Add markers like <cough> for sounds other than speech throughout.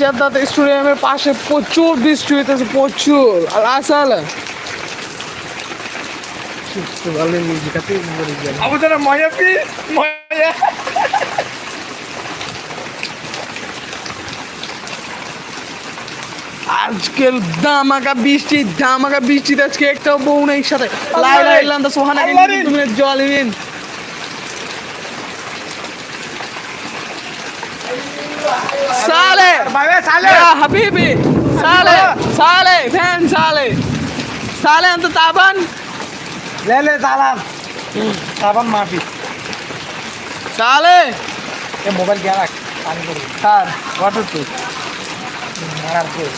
জাদ্দাত স্টেডিয়ামের পাশে প্রচুর বৃষ্টি হইতেছে প্রচুর। আর আসাল আজকের দামাকা বৃষ্টি দামাকা বৃষ্টিতে আজকে একটা বউ নেই সাথে। লাইলা ইল্লাম সোহানা আল্লাহরে। তুমি সালে ইয়া হাবিবি সালে সালে ফ্যান সালে সালে অন্ত তাবান লে লে তালাম তাবান মাফি সালে এ মোবাইল গিয়ে রাখ পানি করে স্যার ওয়াটার টু মারার কই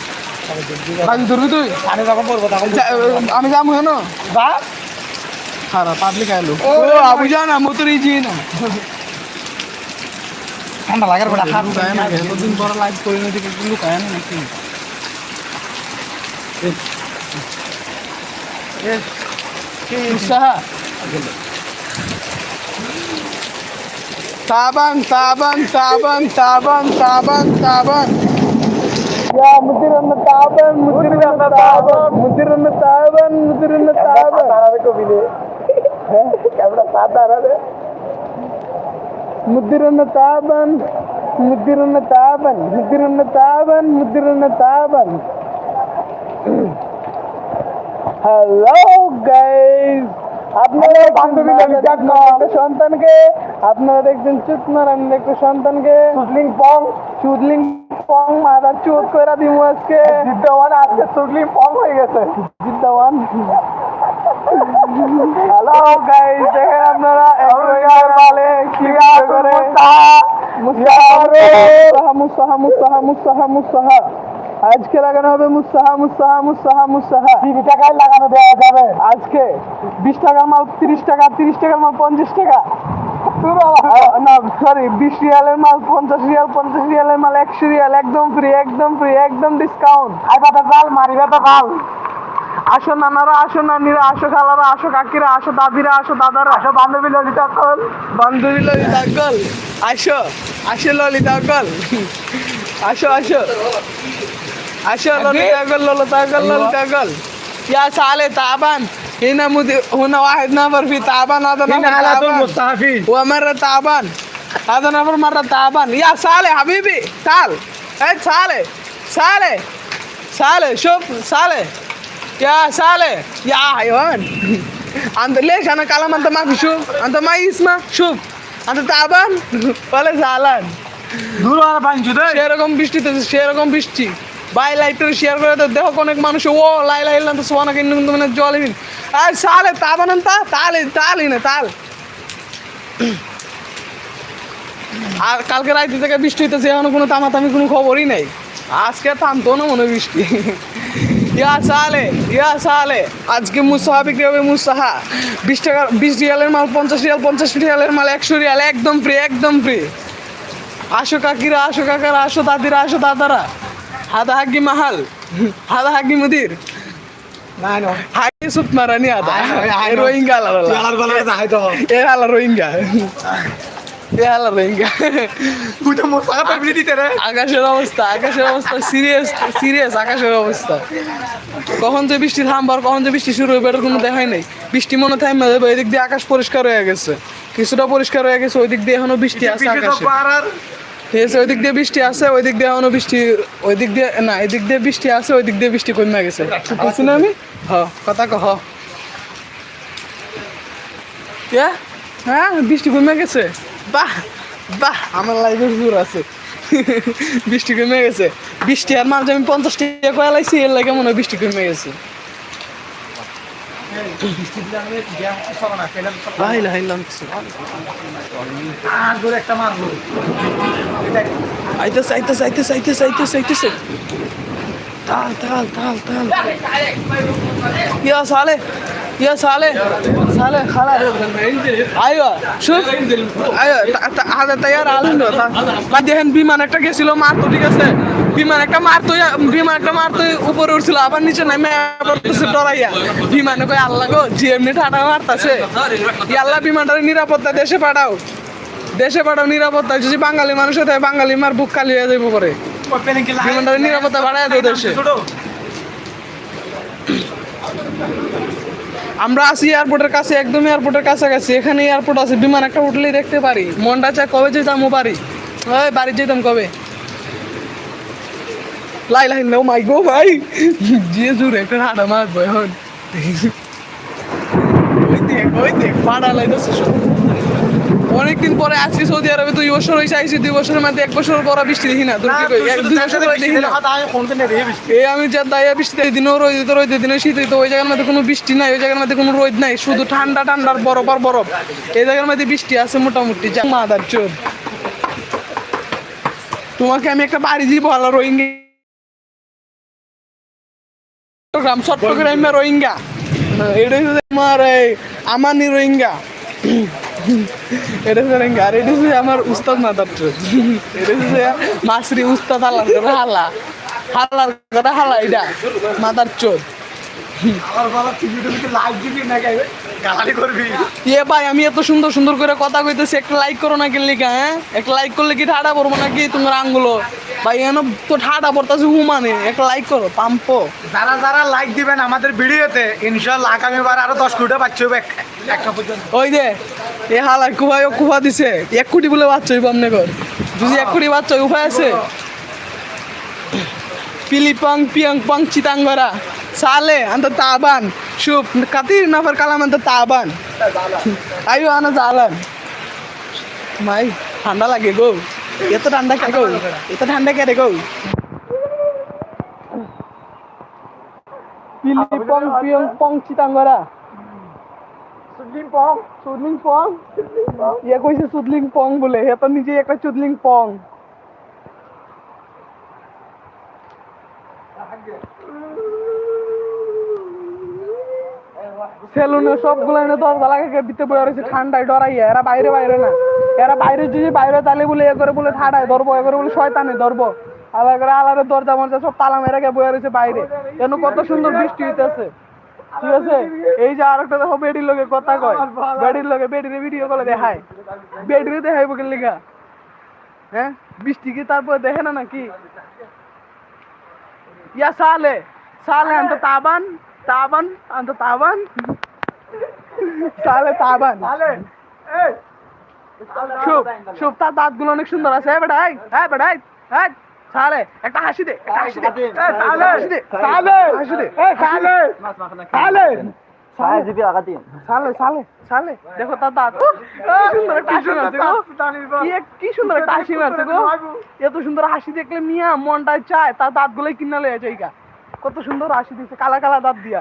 পানি ধরবি তুই পানি যখন পড়ব তখন আমি যাব কেন বা খারাপ পাবলিক আইলো ও আবু জান আমি তো রিজি না ঠান্ডা লাগার পরে হাত যায় না এতদিন পরে লাইভ করি না দেখে কিন্তু কায় না নাকি তাবান তাবান তাবান তাবান তাবান তাবান யா முதிரன்னு தாபன் முதிரன்னு தாபன் முதிரன்னு தாபன் முதிரன்னு தாபன் தாராவே கோவிலே கேமரா தாத்தாராவே मुद्रन ताबन मुद्रन ताबन मुद्रन ताबन मुद्रन ताबन হ্যালো গাইস আপনারা বান্ধবী সন্তানকে আপনারা দেখছেন চুতনার আমি দেখছি সন্তানকে লিং পং চুদলিং পং মাথা চুদ করে দিমু আজকে জিদ্দাওয়ান আজকে চুদলিং পং হয়ে গেছে জিদ্দাওয়ান হ্যালো গাইস দেখেন আপনারা বলে কি করে আজকে লাগানো হবে টাকায় লাগানো দেওয়া যাবে। আজকে বিশ টাকার মাল তিরিশ টাকা তিরিশ টাকার মাল পঞ্চাশ টাকা। না সরি বিশ রিয়ালের মাল পঞ্চাশ রিয়াল পঞ্চাশ রিয়ালের মাল একশো রিয়াল একদম ফ্রি একদম ফ্রি একদম ডিসকাউন্ট পাতা জাল মারি আসো নানারা আসো নানিরা আসো খালারা আসো কাকিরা আসো দাদিরা আসো দাদারা আসো বান্ধবী ললিতা কল বান্ধবী ললিতা কল আসো আসো ললিতা কল আসো আসো আসো Lalita call Lalita call Lalita call يا صالح تعبان هنا مدي هنا واحد نفر في تعبان هذا هنا نفر على طول تعبان مستعفين ومرة تعبان هذا نفر مرة تعبان يا صالح حبيبي تعال ايه صالح صالح صالح شوف صالح Ya sale. Ya hayvan. Anta lesh ana kalam anta ma shuf. Anta ma isma shuf. Anta taban. Wala zalan. দূর আর বাঞ্চু দে সেরকম বৃষ্টি তো সেরকম বৃষ্টি বাই লাইটার শেয়ার করে তো দেখো অনেক মানুষ ও লাই লাই না তো সোনা মানে জল নিন আর সালে তা বানান তা তালে না তাল আর কালকে রাইতে থেকে বৃষ্টি হইতেছে এখনও কোনো তামাতামি কোনো খবরই নাই আজকে থামতো না মনে বৃষ্টি ইয়া সালে ইয়া সালে। আজকে মুসাহা বিক্রি হবে মুসাহা। বিশ টাকা বিশ রিয়ালের মাল পঞ্চাশ রিয়াল পঞ্চাশ রিয়ালের মাল একশো রিয়াল একদম ফ্রি একদম ফ্রি আসো কাকিরা আসো কাকারা আসো দাদিরা আসো দাদারা। হাদা হাগি মাহাল হাদা হাগি মুদির। হাগি সুত মারানি আদা রোহিঙ্গা আলাদা রোহিঙ্গা। এ আলা রোহিঙ্গা তুই তো দিতে রে। আকাশের অবস্থা আকাশের অবস্থা সিরিয়াস সিরিয়াস আকাশের অবস্থা। কখন যে বৃষ্টি থামবার কখন যে বৃষ্টি শুরু হবে এটার কোনো দেখাই নেই। বৃষ্টি মনে থামবে যাবে দিক দিয়ে আকাশ পরিষ্কার হয়ে গেছে। কিছুটা পরিষ্কার হয়ে গেছে ওই দিক দিয়ে এখনও বৃষ্টি আছে আকাশে। ঠিক আছে ওই দিক দিয়ে বৃষ্টি আছে ওই দিক দিয়ে এখনও বৃষ্টি ওই দিক দিয়ে না এই দিক দিয়ে বৃষ্টি আছে ওই দিক দিয়ে বৃষ্টি কমে গেছে। বুঝছি না আমি? হ কথা কহ হ্যাঁ বৃষ্টি কমে গেছে? বাহ বাহ আমার লাইফের জোর আছে <laughs> বৃষ্টি কমে গেছে বৃষ্টি আর মাঝে আমি পঞ্চাশ টাকা কয়া লাইছি এর লাগে মনে হয় বৃষ্টি কমে গেছে বৃষ্টি দিলে আমি গ্যাস সরা না পেলে লাইল হাইলাম আর ধরে একটা মারলো আইতেছে আইতেছে আইতেছে আইতেছে আইতেছে আইতেছে تعال تعال تعال تعال يا صالح يا صالح صالح خلاص ايوه شوف ايوه ت- ت- هذا تيار علم বাদ দেখেন বিমান একটা গেছিল মারতো ঠিক আছে বিমান একটা মারতো বিমান একটা মারতো উপরে উঠছিল আবার নিচে নামে পড়তেছে ডরাইয়া বিমানে কই আল্লাহ গো জিএমনি ঠাটা মারতাছে আল্লাহ বিমানটার নিরাপত্তা দেশে পাঠাও দেশে পাঠাও নিরাপত্তা যদি বাঙালি মানুষ হয় বাঙালি মার বুক খালি হয়ে যাবো করে ওই প্লেন কি লাগে বিমানটার নিরাপত্তা বাড়ায় দেয় দেশে আমরা আছি এয়ারপোর্টের কাছে, একদম এয়ারপোর্টের কাছাকাছি। এখানে এয়ারপোর্ট আছে, বিমান একটা উঠলেই দেখতে পারি। মনটা চায় কবে যেতাম ও বাড়ি। ওই বাড়ি যেতাম কবে? লাই লাই নাও মাই গো ভাই। যে জোর একটা হাঁটা মারবো এখন। ওই দেখ ওই দেখ, পাড়া লাইতেছে সব। অনেকদিন পরে আসছি সৌদি আরবে, দুই বছর হয়েছে আইসি দুই বছরের মধ্যে এক বছর পর বৃষ্টি দেখি না। এই আমি যা দাইয়া বৃষ্টি দিনও রোদ দিতে রোদ দিনে শীত হইতো ওই জায়গার মধ্যে কোনো বৃষ্টি নাই, ওই জায়গার মধ্যে কোনো রোদ নাই, শুধু ঠান্ডা, ঠান্ডার বরফ আর বরফ। এই জায়গার মধ্যে বৃষ্টি আছে মোটামুটি মাদার চোর। তোমাকে আমি একটা বাড়ি দিব ভালো রোহিঙ্গা। চট্টগ্রাম চট্টগ্রামে রোহিঙ্গা। এটা এই আমানি রোহিঙ্গা। এটা হচ্ছে আর এটা হচ্ছে আমার উস্তাদ মাদার এটা হচ্ছে মাসরি উস্তাদ হালার করে। হালা। হালার করে হালা এটা। মাদার চোর। ভাই আমি এত সুন্দর সুন্দর করে কথা কইতেছি একটা লাইক করো না লিখা হ্যাঁ? একটা লাইক করলে কি ঠাডা পড়ব নাকি তোমার আঙ্গুলো? ভাই এন তো ঠাডা পড়তেছে হুমানে একটা লাইক করো পাম্পো। যারা যারা লাইক দিবেন আমাদের ভিডিওতে ইনশাআল্লাহ আগামীবার আরও দশ কোটি বাচ্চা হবে একটা পর্যন্ত। ওই দে এ হালা ও কুভা দিছে এক কোটি বলে বাচ্চা হইব আমনে কর যদি এক কোটি বাচ্চা উপায় আছে? পিলিপাং পিয়াং পাং চিতাঙ্গরা সালে আন্ত তাবান। শুভ কাতির নাফার কালাম আন্ত তাবান। আইও আনা জালান। মাই ঠান্ডা লাগে গো। এত ঠান্ডা কে গো? এত ঠান্ডা কে রে গো? পিলিপাং পিয়াং পাং চিতাঙ্গরা সুদিন পং চুদলিং পং ইয়ে কইছে চুদলিং পং বলে। হে তো নিজে একটা চুদলিং পং সেলুনে সবগুলো এনে দরজা লাগাকে ভিতরে বয়ে রয়েছে, ঠান্ডায় ডরাইয়া। এরা বাইরে বাইরে না। এরা বাইরে যদি বাইরে তালে বলে এ করে বলে ঠাডায় ধরবো, এ করে বলে শয়তানে ধরবো। আলাদা করে আলাদা দরজা মরজা সব তালা মেরে গে বয়ে রয়েছে বাইরে। কেন কত সুন্দর বৃষ্টি হইতেছে। ঠিক আছে? এই যে আরেকটা দেখো, বেডির লগে কথা কয়। বেডির লোকে বেডির ভিডিও কলে দেখায়। বেডিরে দেখাইব কেন লিগা? হ্যাঁ? বৃষ্টি কি তারপর দেখে না নাকি? ইয়া সালে সালে আন্ত তাবান তাবান, আন্ত তাবান। তাবান তাহলে এই শুভ শুভ তার দাঁতগুলো অনেক সুন্দর আছে। হ্যাঁ বেটাই হ্যাঁ বেটাই হ্যাঁ সালে একটা হাসি দে হাসি দে। সালে। হাসি দে সালে হাসি দে। এই সালে সালে সালে সালে সালে। দেখো তার দাঁত। কি সুন্দর কি একটা হাসি মারছে গো। এত সুন্দর হাসি দেখলে মিয়া মনটা চায় তার দাঁত গুলোই কিনা লয়ে যায় কত সুন্দর হাসি দিছে কালা কালা দাঁত দিয়া।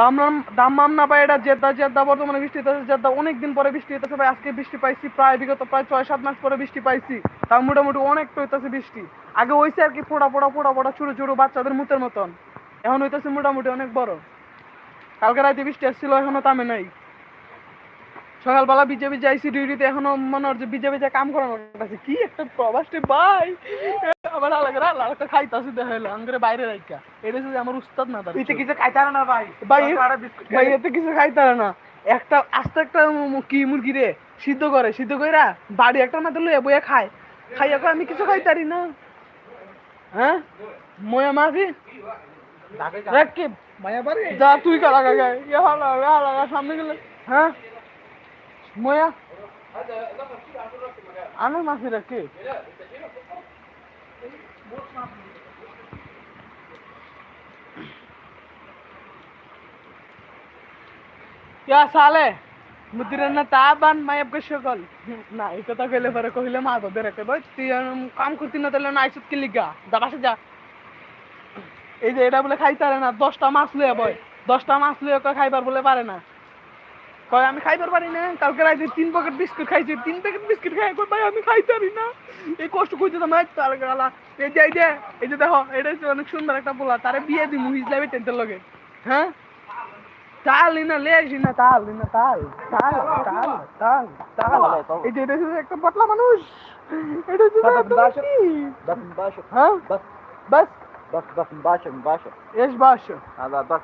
দামরাম দামমাম না ভাই, এটা জেদ্দা জেদ্দা, বর্তমানে বৃষ্টি হতেছে জেদ্দা, অনেকদিন পরে বৃষ্টি হতেছে ভাই, আজকে বৃষ্টি পাইছি প্রায় বিগত প্রায় ছয়, সাত মাস পরে বৃষ্টি পাইছি, তাও মোটামুটি অনেকটা হইতেছে বৃষ্টি। আগে হইছে আর কি ফোড়া ফোড়া ফোড়া ফোড়া ছোট ছোট বাচ্চাদের মুতের মতন। এখন হইতেছে মোটামুটি অনেক বড়। কালকে রাতে বৃষ্টি আসছিল, এখনও তামে নাই। সকালবেলা বিজেপি যাইছি ডিউটিতে এখনও মনে হচ্ছে বিজেপি যা কাম করানো আছে। কি একটা প্রবাসটি ভাই! আবার আলাদা আলাদা একটা খাইতাছি দেখা হলো আঙ্গরে বাইরে রাখা এটা হচ্ছে আমার উস্তাদ না তার পিছে কিছু খাইতে না ভাই। ভাই ভাই এতে কিছু খাইতে না। একটা আস্তে একটা কি মুরগি রে সিদ্ধ করে সিদ্ধ কইরা বাড়ি একটা মাত্র লইয়া বইয়া খায়। খাইয়া আমি কিছু খাইতারি না। হ্যাঁ? ময়া মাফি? রাকিব মায়া বাড়ি? যা তুই কারা কাকা ইয়ে হালা হালা সামনে গেলে হ্যাঁ ময়া আনো মাফি রাখি ইয়া সালে মুদিরান্না তাবান মায়াবকে সকল না এই কথা কইলে পরে কইলে মা তোদের রেখে বই তুই কাম করতি না তাহলে না আইসুত কি লিগা যা এই যে এটা বলে খাইতে পারে না দশটা মাছ লইয়া বয় দশটা মাছ কয় খাইবার বলে পারে না কয় আমি খাইতে পারি না কালকে রাতে তিন প্যাকেট বিস্কুট খাইছি তিন প্যাকেট বিস্কুট খাই কই ভাই আমি খাইতে পারি না এই কষ্ট করতে তো মাই তার গালা এই যে এই যে এই যে দেখো এটা হচ্ছে অনেক সুন্দর একটা পোলা তারে বিয়ে দিমু হিজলাবে টেন্টের লগে হ্যাঁ তাল না লে আসি না তাল না তাল তাল তাল তাল তাল এই যে এটা হচ্ছে একটা পটলা মানুষ এটা হচ্ছে طب একটা مباشر কি? بس مباشر হ্যাঁ بس بس بس بس مباشر مباشر ايش باشا هذا بس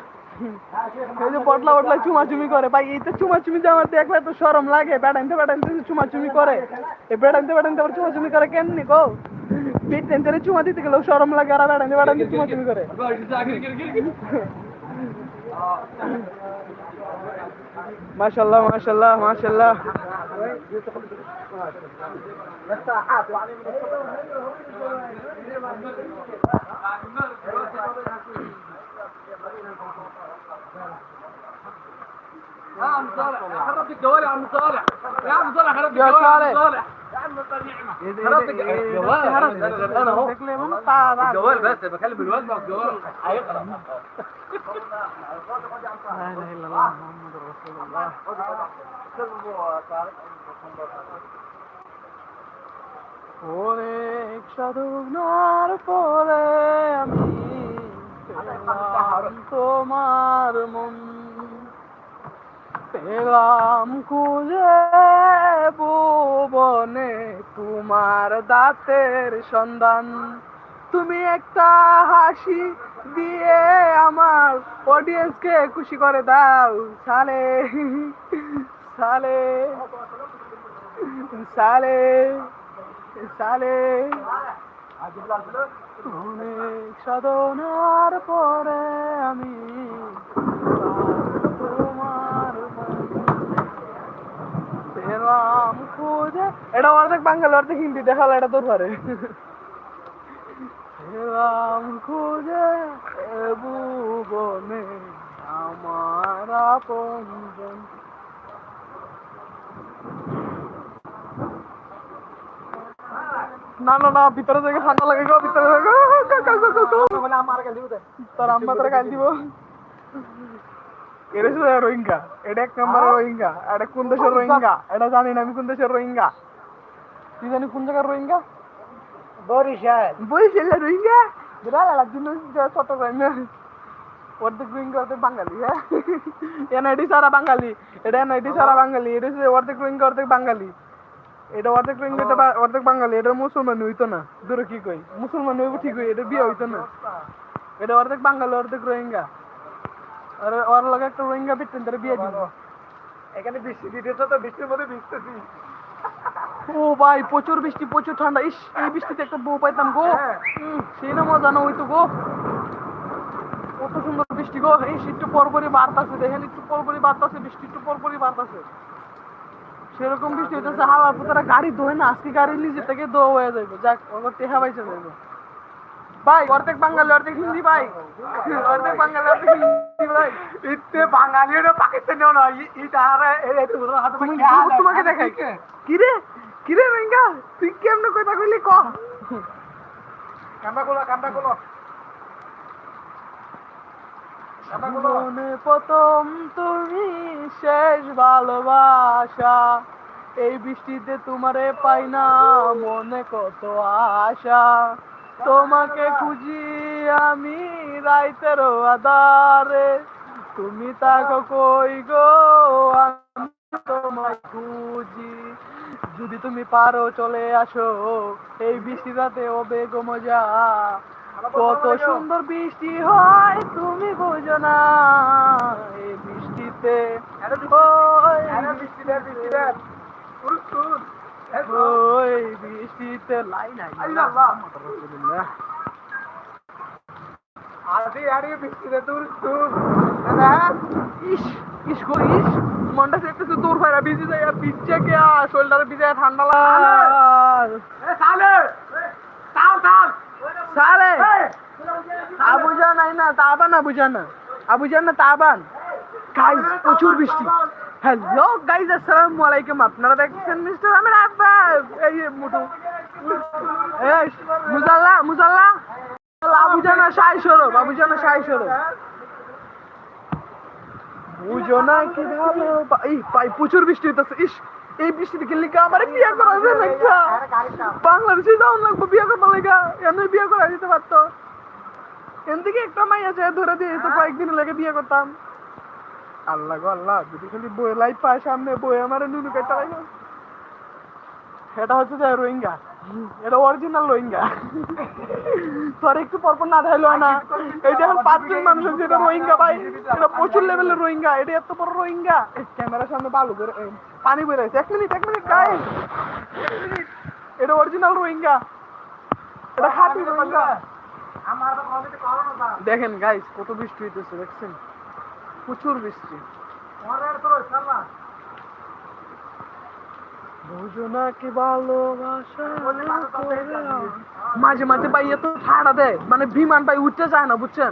এই পটলা পটলা চুমাচুমি করে, ভাই, এই তো চুমাচুমি যে আমার দেখলে তো শরম লাগে বেড়াইতে বেড়াইতে চুমাচুমি করে। এই বেড়াইতে বেড়াইতে আবার চুমাচুমি করে কেমনি গো? পেট টেনতে চুমা দিতে গেলেও শরম লাগে, আর বেড়াইতে বেড়াইতে চুমাচুমি করে। মাশাল্লাহ মাশাল্লাহ মাশাল্লাহ। <laughs> يا عم صالح خربت الجوال يا عم صالح يا عم صالح خربت يا الجوال صالح. يا عم صالح يا عم طال نعمة خربت الجوال انا اهو الجوال بس بكلم الواد مع الجوال هيخرب لا اله الا الله محمد رسول الله অনেক সাধনার পরে আমি পেলাম তোমার মন। পেলাম খুঁজে ভুবনে তোমার দাঁতের সন্ধান। তুমি একটা হাসি দিয়ে আমার অডিয়েন্সকে খুশি করে দাও। সালে সালে সালে সালে। অনেক সাধনার পরে আমি তোমার খুঁজে। এটা অর্ধেক বাঙালি, অর্ধেক হিন্দি, দেখাল এটা তোর ঘরে। পেলাম খুঁজে ভুবনে আমার আপনজন না না না ভিতরে থেকে ঠান্ডা লাগে গো ভিতরে থেকে। গো, গো, গো, গো, গো, গো। তোর আম্মা তোরা গাল দিব। এটা শুধু রোহিঙ্গা এটা এক নম্বর রোহিঙ্গা এটা কোন দেশের রোহিঙ্গা? এটা জানি না আমি কোন দেশের রোহিঙ্গা? তুই জানি কোন জায়গার রোহিঙ্গা? বরিশাল। বরিশালের রোহিঙ্গা? বিরাট আলাদা জিনিস চট্টগ্রামে। অর্ধেক রোহিঙ্গা অর্ধেক বাঙালি হ্যাঁ? এনআইডি সারা বাঙালি এটা এনআইডি সারা বাঙালি এটা অর্ধেক রোহিঙ্গা অর্ধেক বাঙালি। এটা অর্ধেক রোহিঙ্গা এটা অর্ধেক বাঙালি এটা মুসলমান হইতো না। দূরে কি কই? মুসলমান হইব ঠিক হই এটা বিয়ে হইতো না। এটা অর্ধেক বাঙালি অর্ধেক রোহিঙ্গা। আর ওর লগে একটা রোহিঙ্গা বিটেন তারা বিয়ে দিব। এখানে বৃষ্টি দিতেছে তো বৃষ্টির মধ্যে ভিজতেছি। ও ভাই প্রচুর বৃষ্টি প্রচুর ঠান্ডা। ইস এই বৃষ্টিতে একটা বউ পাইতাম গো। হ্যাঁ। সেই না মজা না হইতো গো। কত সুন্দর বৃষ্টি গো। এই একটু পরপরই বাড়তাছে দেখেন একটু পরপরই বাড়তাছে বৃষ্টি একটু পরপরই বাড়তাছে। সেরকম বৃষ্টি হইতেছে হাওয়া পুতারা গাড়ি ধোয় না আজকে গাড়ি নিজে থেকে দো হয়ে যাইবে। যাক ওর টেহা পাইছে যাইবে। ভাই অর্ধেক বাঙালি অর্ধেক হিন্দি ভাই। অর্ধেক বাঙালি অর্ধেক হিন্দি ভাই। ইতে বাঙালি না পাকিস্তানিও না ই- আর এই তোমার হাতে। তোমাকে দেখাই। কি? রে কি রে রোহিঙ্গা তুই কেমনে কথা কইলি ক? ক্যামেরা খোলো ক্যামেরা খোলো। জীবনে প্রথম তুমি শেষ ভালোবাসা। এই বৃষ্টিতে তোমারে পাই না মনে কত আশা। তোমাকে খুঁজি আমি রাইতের আদারে তুমি তাকে কই গো, আমি তোমায় খুঁজি। যদি তুমি পারো চলে আসো, এই বৃষ্টি রাতে ও বেগম যা কত সুন্দর বৃষ্টি হয় তুমি বোঝো না। এই বৃষ্টিতে ওই বৃষ্টিতে। আরে বৃষ্টিতে তুর তুর ইস ইস গো ইস। মনটা একটু দূর ফাইরা ভিজে যায় আর ভিজছে কে শরীরটা ভিজে ঠান্ডা লাগে সালে তাও তাও সালে আবুজা নাই না না গাইস প্রচুর বৃষ্টি। হ্যালো আসসালামু আলাইকুম। আপনারা দেখছেন মিস্টার আমির আব্বাস। এই মুটু। মুজাল্লা শাই সরব বুঝো না কি ভালো। এই প্রচুর বৃষ্টি হইতেছে। ইস, এই বৃষ্টিতে কি লিখা আমার বিয়ে করা যায় না বাংলাদেশে যাও লাগবো বিয়ে করব লেগা। এমনি বিয়ে করা যেতে পারতো। এন থেকে একটা মাই আছে ধরে দিয়ে তো কয়েকদিন লেগে বিয়ে করতাম। আল্লাহ গো আল্লাহ যদি খালি বই লাই পায় সামনে বই আমার নুনু কেটে লাগে এটা হচ্ছে যে রোহিঙ্গা। এটা অরিজিনাল রোহিঙ্গা। তোর একটু পরপর না ধাইলো না। এটা এখন পাঁচজন মানুষ এটা রোহিঙ্গা ভাই এটা প্রচুর লেভেলের রোহিঙ্গা। এটা এত বড় রোহিঙ্গা। ক্যামেরার সামনে বালু করে পানি বের হয়েছে। এক মিনিট এক মিনিট গাই এটা অরিজিনাল রোহিঙ্গা। এটা খাঁটি রোহিঙ্গা। দেখেন গাইস কত বৃষ্টি হইতেছে দেখছেন? প্রচুর বৃষ্টি। মাঝে মাঝে ভাই এত ঠাড়া দেয়। মানে বিমান ভাই উঠতে চায় না বুঝছেন?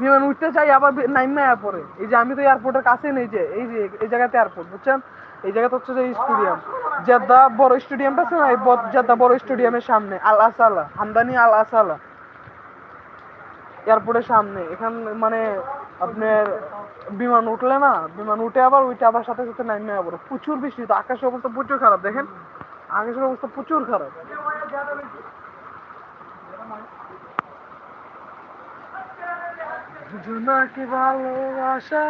বিমান উঠতে চাই আবার নাইমে পরে এই যে আমি তো এয়ারপোর্টের কাছে নেই যে এই যে এই জায়গাতে এয়ারপোর্ট বুঝছেন? এই জায়গাতে হচ্ছে যে স্টেডিয়াম জেদ্দা বড় স্টেডিয়ামটা আছে না এই জেদ্দা বড় স্টেডিয়ামের সামনে আল আসালা হামদানি আল আসালা এয়ারপোর্টের সামনে। এখান মানে আপনার বিমান উঠলে না, বিমান উঠে আবার উঠে আবার সাথে সাথে নামে আবার প্রচুর বৃষ্টি তো আকাশের অবস্থা প্রচুর খারাপ, দেখেন? আকাশের অবস্থা প্রচুর খারাপ। জোনাকে ভালোবাসা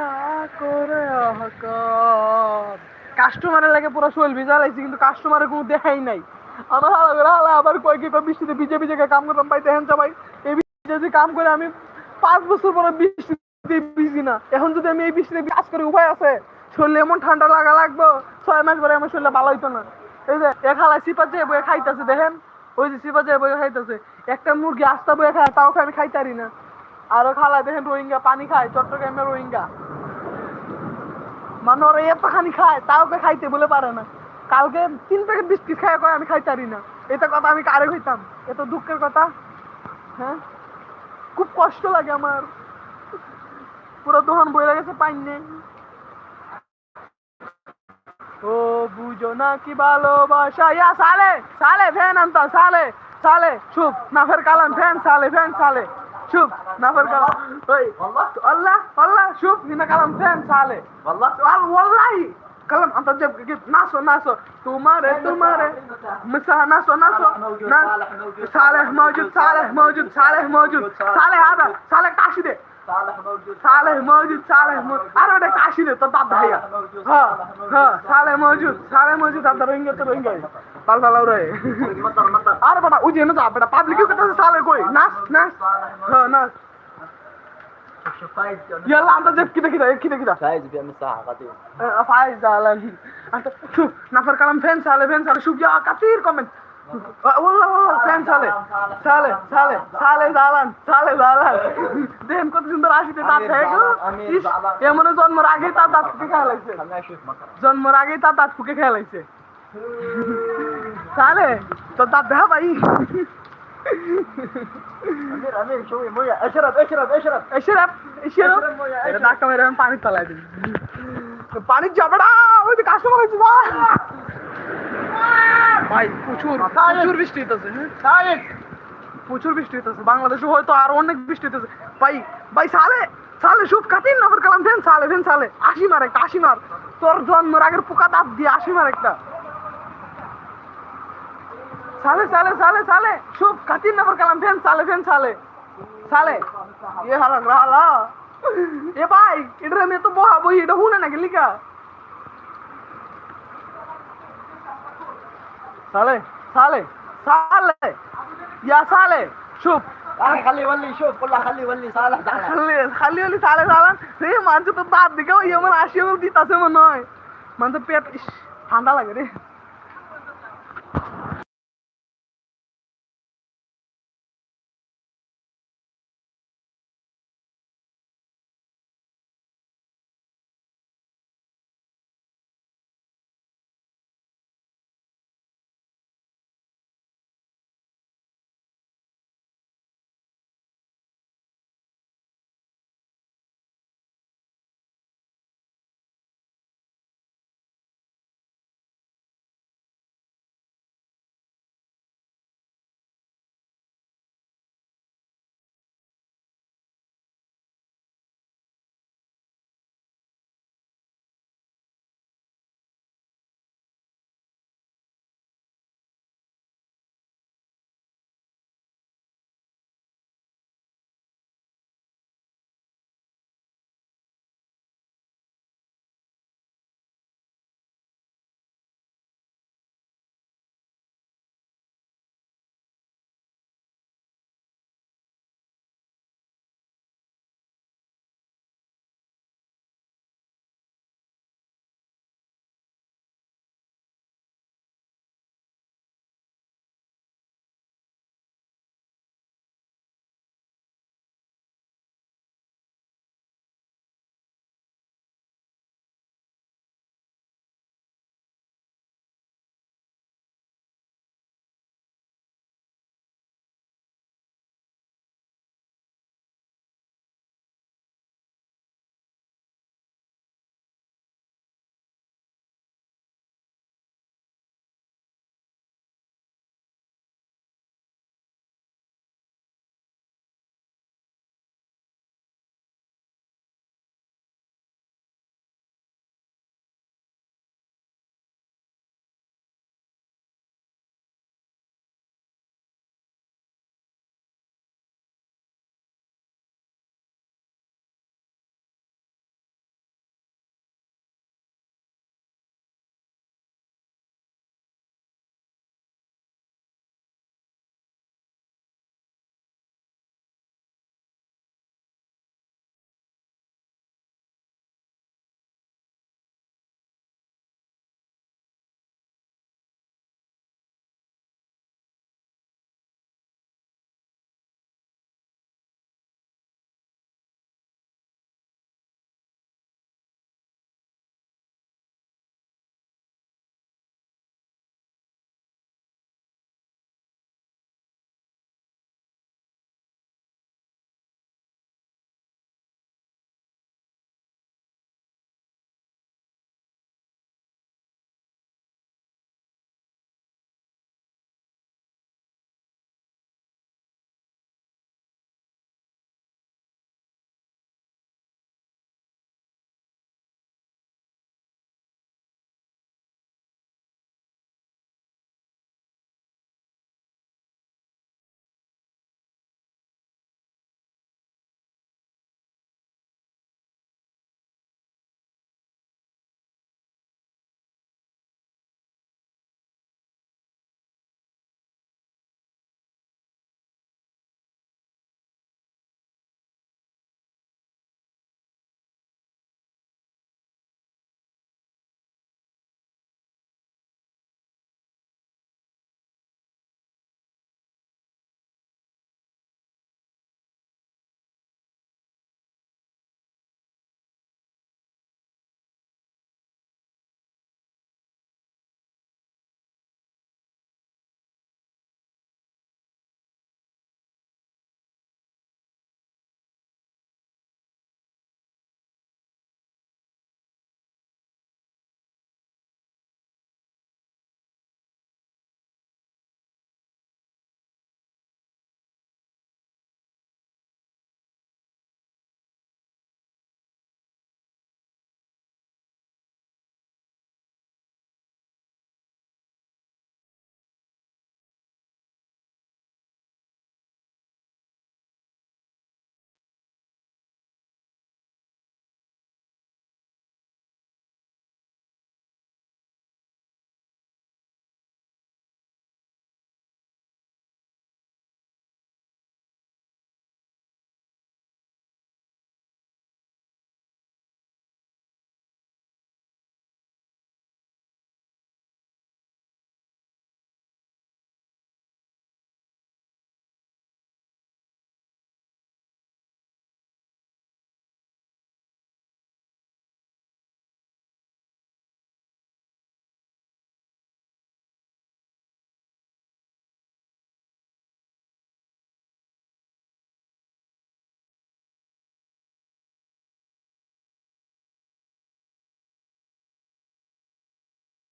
করে কাস্টমারের লাগে পুরো শৈল ভিজা কিন্তু কাস্টমারের কোনো দেখাই নাই। আমার হালা করে হালা আবার কয়েকটা বৃষ্টিতে ভিজে ভিজে কাম করতাম পাই দেখেন সবাই যদি কাম করে আমি পাঁচ বছর পরে বৃষ্টিতে ভিজি না। এখন যদি আমি এই বৃষ্টিতে কাজ করি, উপায় আছে? শরীরে এমন ঠান্ডা লাগা লাগবো, ছয় মাস পরে আমার শরীরে ভালো হইতো না। এই যে এক হালা সিপা যে বয়ে খাইতেছে, দেখেন? ওই যে সিপা যে বয়ে খাইতেছে। একটা মুরগি আস্তা বয়ে খায়, তাও আমি খাইতারি না। আরও খালা দেখেন রোহিঙ্গা পানি খায়, চট্টগ্রামের রোহিঙ্গা। মানে ওরা এত খানি খায়, তাও কে খাইতে বলে পারে না। কালকে তিন প্যাকেট বিস্কিট খায় আমি খাইতারি না। এটা কথা আমি কারে হইতাম এত দুঃখের কথা। হ্যাঁ? খুব কষ্ট লাগে আমার। পুরো দোকান বই লাগেছে পাইন নেই ও বুঝো না কি ভালোবাসা। ইয়া সালে সালে ফ্যান আনতা সালে সালে চুপ নাফের কালাম ফ্যান সালে ফ্যান সালে চুপ নাফের কালাম। ওই আল্লাহ আল্লাহ চুপ হিনা কালাম ফ্যান সালে। আল্লাহ। কালাম আন্ত জব গিট নাসো নাসো তোমারে তোমারে মিসা নাসো নাসো নাস সালেহ মওজুদ সালেহ মওজুদ সালেহ মওজুদ সালেহ আদা সালেহ কাশি দে صالح موجود সালেহ মওজুদ সালেহ মওজুদ আর ওটা কাশি দে তো দাদ ভাইয়া হ্যাঁ হ্যাঁ সালেহ মওজুদ সালেহ মওজুদ আদা রোহিঙ্গা তো রোহিঙ্গা পাল পালাও রে مطر مطر আর বেটা ওই যে না যা বেটা পাবলিক কেউ কথা সালে কই নাচ নাচ হ্যাঁ নাচ شوف فايز ইয়াল্লা আন্ত জব কিদা কিদা কিদা কিদা فايز بيعمل ساعة قديم فايز زعلان انت شوف نفر كلام فين سالة فين سالة شوف يا كثير كومنت والله والله فين سالة سالة سالة سالة زعلان سالة زعلان দেখেন কত সুন্দর আসিতে তার থেকে ইস, এমন জন্মের আগেই তার দাঁত ফুকে খেয়া লাগছে خلينا نشوف مطر জন্মের আগেই তার দাঁত ফুকে খেয়া লাগছে সালে তোর দাঁত দেখা ভাই امير امير شوي مويه اشرب اشرب اشرب এসেরাপ এসেরাপ اشرب مويه এটা اشرب ধাক্কা মেরে আমি পানির তলায় দিই পানির যাবেটা ওই যে কাস্টমার হয়েছে ভাই প্রচুর প্রচুর বৃষ্টি হইতেছে হ্যাঁ প্রচুর বৃষ্টি হইতেছে বাংলাদেশে হয়তো আরো অনেক বৃষ্টি হইতেছে ভাই ভাই সালে সালে সুপ কাতিন নগর কালাম ফেন সালে ফেন সালে আশি মার একটা আশি মার তোর জন্মের আগের পোকা দাঁত দিয়ে আশি মার একটা সালে সালে সালে সালে সুপ কাতিন নগর কালাম ফেন সালে ফেন সালে সালে ये हाल हाला এ ভাই এটা আমি তো বহা বই এটা হুনে নাকি লিখা সালে সালে সালে ইয়া সালে শুভ خلي يولي شوف والله خلي يولي صالح تعال খালি খালি হলি সালে সালান রে মানুষ তো তার দিকেও ইয়ে মানে আসি আমার দিতাছে মনে হয় মানুষ পেট ইস, ঠান্ডা লাগে রে